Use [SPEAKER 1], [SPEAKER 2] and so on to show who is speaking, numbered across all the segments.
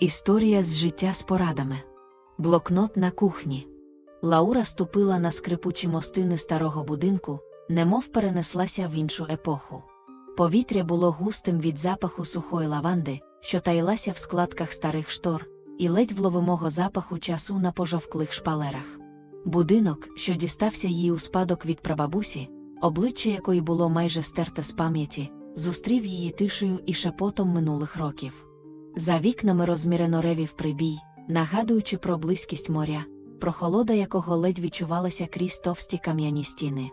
[SPEAKER 1] Історія з життя з порадами. Блокнот на кухні. Лаура ступила на скрипучі мостини старого будинку, немов перенеслася в іншу епоху. Повітря було густим від запаху сухої лаванди, що таїлася в складках старих штор, і ледь вловимого запаху часу на пожовклих шпалерах. Будинок, що дістався їй у спадок від прабабусі, обличчя якої було майже стерте з пам'яті, зустрів її тишею і шепотом минулих років. За вікнами розмірено ревів прибій, нагадуючи про близькість моря, прохолода якого ледь відчувалася крізь товсті кам'яні стіни.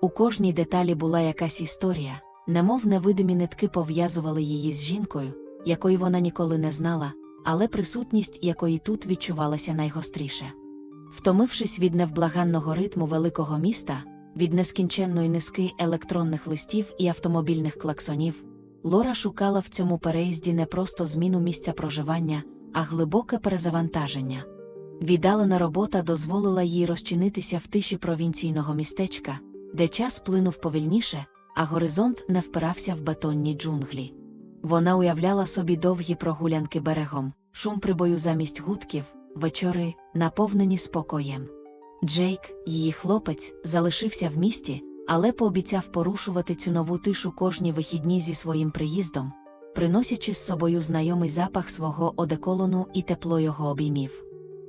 [SPEAKER 1] У кожній деталі була якась історія, немов невидимі нитки пов'язували її з жінкою, якої вона ніколи не знала, але присутність якої тут відчувалася найгостріше. Втомившись від невблаганного ритму великого міста, від нескінченної низки електронних листів і автомобільних клаксонів, Лора шукала в цьому переїзді не просто зміну місця проживання, а глибоке перезавантаження. Віддалена робота дозволила їй розчинитися в тиші провінційного містечка, де час плинув повільніше, а горизонт не впирався в бетонні джунглі. Вона уявляла собі довгі прогулянки берегом, шум прибою замість гудків, вечори, наповнені спокоєм. Джейк, її хлопець, залишився в місті, але пообіцяв порушувати цю нову тишу кожні вихідні зі своїм приїздом, приносячи з собою знайомий запах свого одеколону і тепло його обіймів.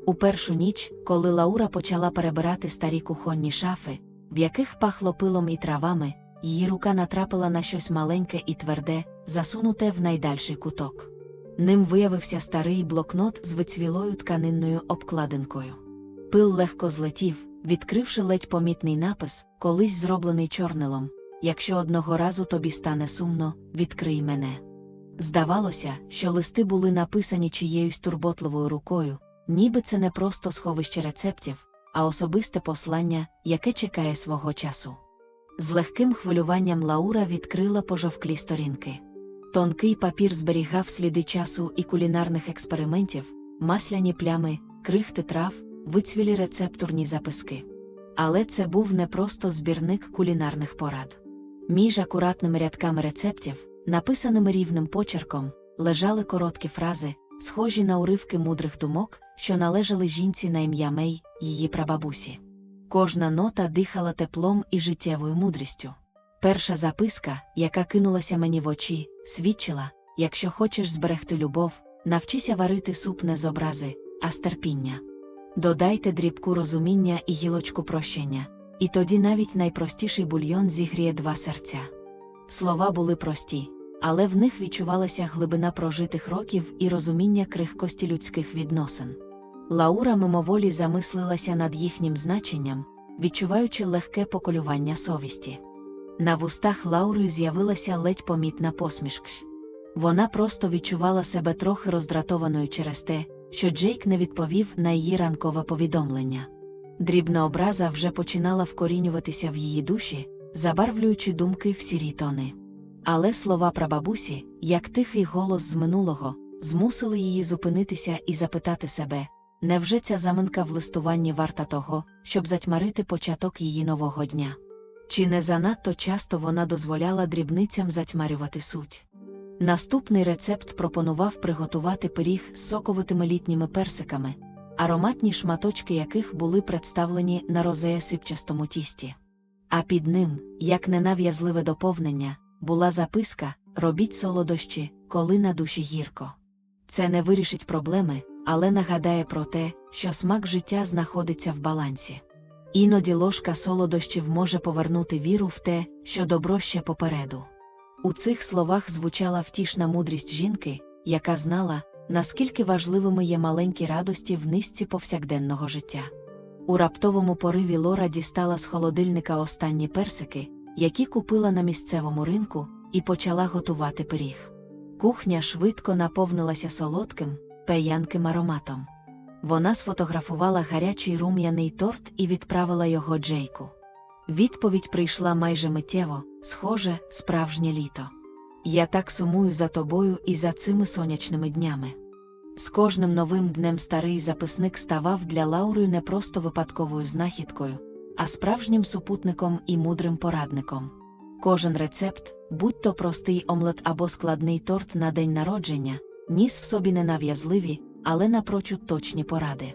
[SPEAKER 1] У першу ніч, коли Лаура почала перебирати старі кухонні шафи, в яких пахло пилом і травами, її рука натрапила на щось маленьке і тверде, засунуте в найдальший куток. Ним виявився старий блокнот з вицвілою тканинною обкладинкою. Пил легко злетів, відкривши ледь помітний напис, колись зроблений чорнилом Якщо одного разу тобі стане сумно, відкрий мене. Здавалося, що листи були написані чиєюсь турботливою рукою, ніби це не просто сховище рецептів, а особисте послання, яке чекає свого часу. З легким хвилюванням Лаура відкрила пожовклі сторінки. Тонкий папір зберігав сліди часу і кулінарних експериментів, масляні плями, крихти трав, вицвілі рецептурні записки. Але це був не просто збірник кулінарних порад. Між акуратними рядками рецептів, написаними рівним почерком, лежали короткі фрази, схожі на уривки мудрих думок, що належали жінці на ім'я Мей, її прабабусі. Кожна нота дихала теплом і життєвою мудрістю. Перша записка, яка кинулася мені в очі, свідчила: якщо хочеш зберегти любов, навчися варити суп не з образи, а з терпіння. Додайте дрібку розуміння і гілочку прощення, і тоді навіть найпростіший бульйон зігріє два серця. Слова були прості, але в них відчувалася глибина прожитих років і розуміння крихкості людських відносин. Лаура мимоволі замислилася над їхнім значенням, відчуваючи легке поколювання совісті. На вустах Лаури з'явилася ледь помітна посмішка. Вона просто відчувала себе трохи роздратованою через те, що Джейк не відповів на її ранкове повідомлення. Дрібна образа вже починала вкорінюватися в її душі, забарвлюючи думки в сірі тони. Але слова прабабусі, як тихий голос з минулого, змусили її зупинитися і запитати себе, невже ця заминка в листуванні варта того, щоб затьмарити початок її нового дня? Чи не занадто часто вона дозволяла дрібницям затьмарювати суть? Наступний рецепт пропонував приготувати пиріг з соковитими літніми персиками, ароматні шматочки яких були представлені на розея сипчастому тісті. А під ним, як ненав'язливе доповнення, була записка Робіть солодощі, коли на душі гірко. Це не вирішить проблеми, але нагадає про те, що смак життя знаходиться в балансі. Іноді ложка солодощів може повернути віру в те, що добро ще попереду. У цих словах звучала втішна мудрість жінки, яка знала, наскільки важливими є маленькі радості в низці повсякденного життя. У раптовому пориві Лора дістала з холодильника останні персики, які купила на місцевому ринку, і почала готувати пиріг. Кухня швидко наповнилася солодким, пеянким ароматом. Вона сфотографувала гарячий рум'яний торт і відправила його Джейку. Відповідь прийшла майже миттєво, схоже, справжнє літо. Я так сумую за тобою і за цими сонячними днями. З кожним новим днем старий записник ставав для Лаури не просто випадковою знахідкою, а справжнім супутником і мудрим порадником. Кожен рецепт, будь то простий омлет або складний торт на день народження, ніс в собі ненав'язливі, але напрочуд точні поради.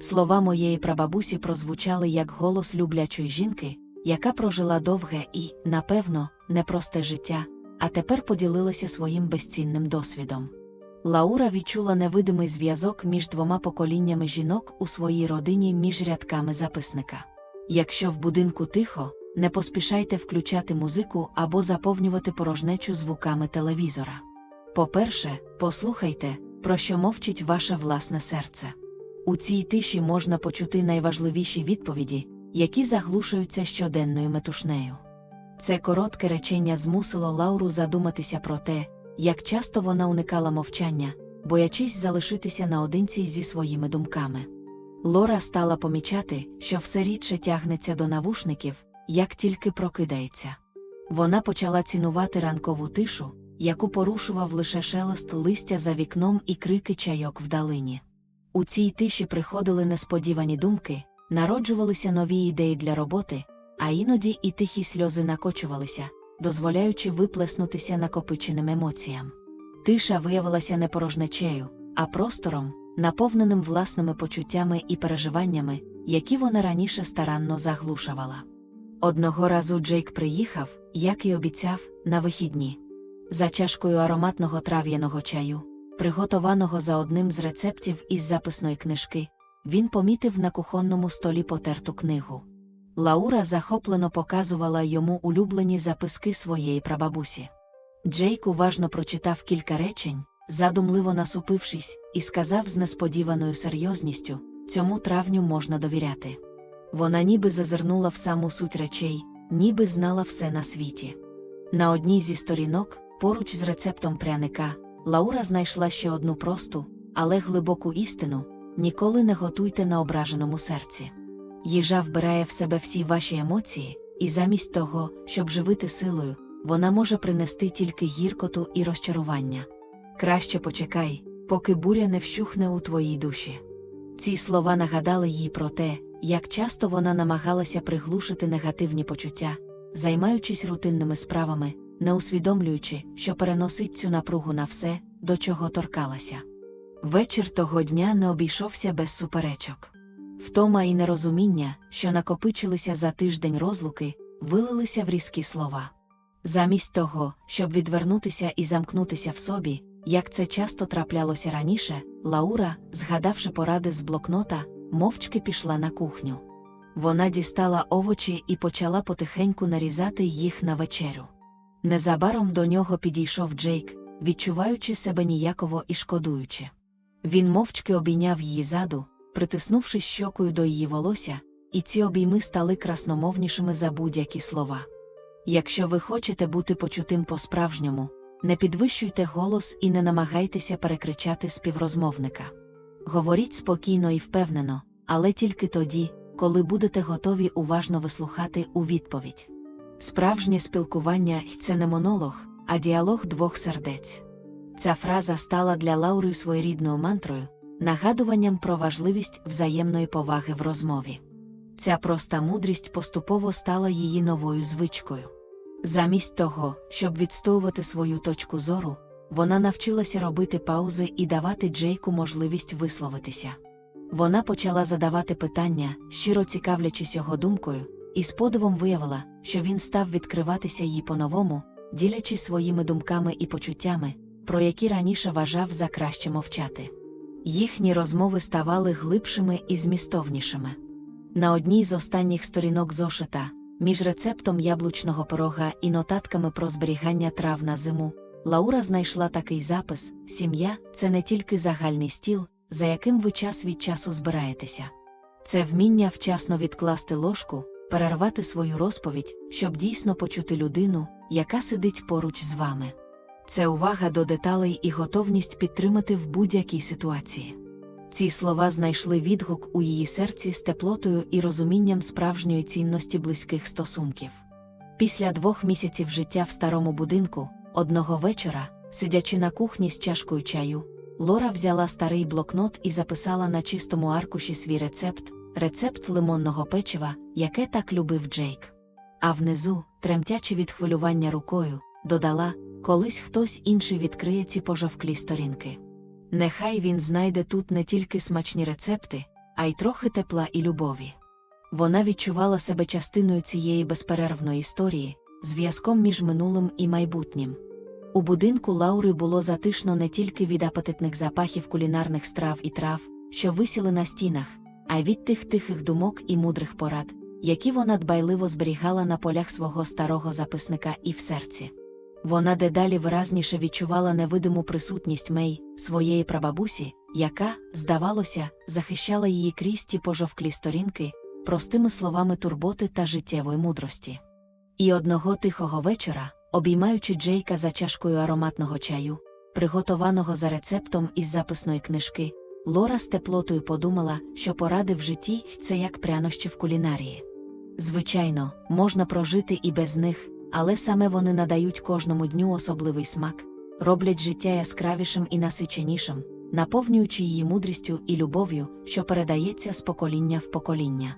[SPEAKER 1] Слова моєї прабабусі прозвучали як голос люблячої жінки, яка прожила довге і, напевно, непросте життя, а тепер поділилася своїм безцінним досвідом. Лаура відчула невидимий зв'язок між двома поколіннями жінок у своїй родині між рядками записника. Якщо в будинку тихо, не поспішайте включати музику або заповнювати порожнечу звуками телевізора. По-перше, послухайте, про що мовчить ваше власне серце. У цій тиші можна почути найважливіші відповіді, які заглушуються щоденною метушнею. Це коротке речення змусило Лауру задуматися про те, як часто вона уникала мовчання, боячись залишитися наодинці зі своїми думками. Лора стала помічати, що все рідше тягнеться до навушників, як тільки прокидається. Вона почала цінувати ранкову тишу, яку порушував лише шелест листя за вікном і крики чайок вдалині. У цій тиші приходили несподівані думки, народжувалися нові ідеї для роботи, а іноді і тихі сльози накочувалися, дозволяючи виплеснутися накопиченим емоціям. Тиша виявилася не порожнечею, а простором, наповненим власними почуттями і переживаннями, які вона раніше старанно заглушувала. Одного разу Джейк приїхав, як і обіцяв, на вихідні. За чашкою ароматного трав'яного чаю, приготованого за одним з рецептів із записної книжки, він помітив на кухонному столі потерту книгу. Лаура захоплено показувала йому улюблені записки своєї прабабусі. Джейк уважно прочитав кілька речень, задумливо насупившись, і сказав з несподіваною серйозністю: цьому травню можна довіряти. Вона ніби зазирнула в саму суть речей, ніби знала все на світі. На одній зі сторінок, поруч з рецептом пряника, Лаура знайшла ще одну просту, але глибоку істину ніколи не готуйте на ображеному серці. Їжа вбирає в себе всі ваші емоції, і замість того, щоб живити силою, вона може принести тільки гіркоту і розчарування. Краще почекай, поки буря не вщухне у твоїй душі. Ці слова нагадали їй про те, як часто вона намагалася приглушити негативні почуття, займаючись рутинними справами, не усвідомлюючи, що переносить цю напругу на все, до чого торкалася. Вечір того дня не обійшовся без суперечок. Втома і нерозуміння, що накопичилися за тиждень розлуки, вилилися в різкі слова. Замість того, щоб відвернутися і замкнутися в собі, як це часто траплялося раніше, Лаура, згадавши поради з блокнота, мовчки пішла на кухню. Вона дістала овочі і почала потихеньку нарізати їх на вечерю. Незабаром до нього підійшов Джейк, відчуваючи себе ніяково і шкодуючи. Він мовчки обійняв її заду, притиснувшись щокою до її волосся, і ці обійми стали красномовнішими за будь-які слова. Якщо ви хочете бути почутим по-справжньому, не підвищуйте голос і не намагайтеся перекричати співрозмовника. Говоріть спокійно і впевнено, але тільки тоді, коли будете готові уважно вислухати у відповідь. Справжнє спілкування це не монолог, а діалог двох сердець. Ця фраза стала для Лаури своєрідною мантрою, нагадуванням про важливість взаємної поваги в розмові. Ця проста мудрість поступово стала її новою звичкою. Замість того, щоб відстоювати свою точку зору, вона навчилася робити паузи і давати Джейку можливість висловитися. Вона почала задавати питання, щиро цікавлячись його думкою, і з подивом виявила, що він став відкриватися їй по-новому, ділячись своїми думками і почуттями, про які раніше вважав за краще мовчати. Їхні розмови ставали глибшими і змістовнішими. На одній з останніх сторінок зошита, між рецептом яблучного порога і нотатками про зберігання трав на зиму, Лаура знайшла такий запис: сім'я це не тільки загальний стіл, за яким ви час від часу збираєтеся. Це вміння вчасно відкласти ложку, перервати свою розповідь, щоб дійсно почути людину, яка сидить поруч з вами. Це увага до деталей і готовність підтримати в будь-якій ситуації. Ці слова знайшли відгук у її серці з теплотою і розумінням справжньої цінності близьких стосунків. Після двох місяців життя в старому будинку, одного вечора, сидячи на кухні з чашкою чаю, Лора взяла старий блокнот і записала на чистому аркуші свій рецепт рецепт лимонного печива, яке так любив Джейк. А внизу, тремтячи від хвилювання рукою, додала колись хтось інший відкриє ці пожовклі сторінки. Нехай він знайде тут не тільки смачні рецепти, а й трохи тепла і любові. Вона відчувала себе частиною цієї безперервної історії, зв'язком між минулим і майбутнім. У будинку Лаури було затишно не тільки від апетитних запахів кулінарних страв і трав, що висіли на стінах, а й від тих тихих думок і мудрих порад, які вона дбайливо зберігала на полях свого старого записника і в серці. Вона дедалі виразніше відчувала невидиму присутність Мей, своєї прабабусі, яка, здавалося, захищала її крізь ті пожовклі сторінки, простими словами турботи та життєвої мудрості. І одного тихого вечора, обіймаючи Джейка за чашкою ароматного чаю, приготованого за рецептом із записної книжки, Лора з теплотою подумала, що поради в житті це як прянощі в кулінарії. Звичайно, можна прожити і без них, але саме вони надають кожному дню особливий смак, роблять життя яскравішим і насиченішим, наповнюючи її мудрістю і любов'ю, що передається з покоління в покоління.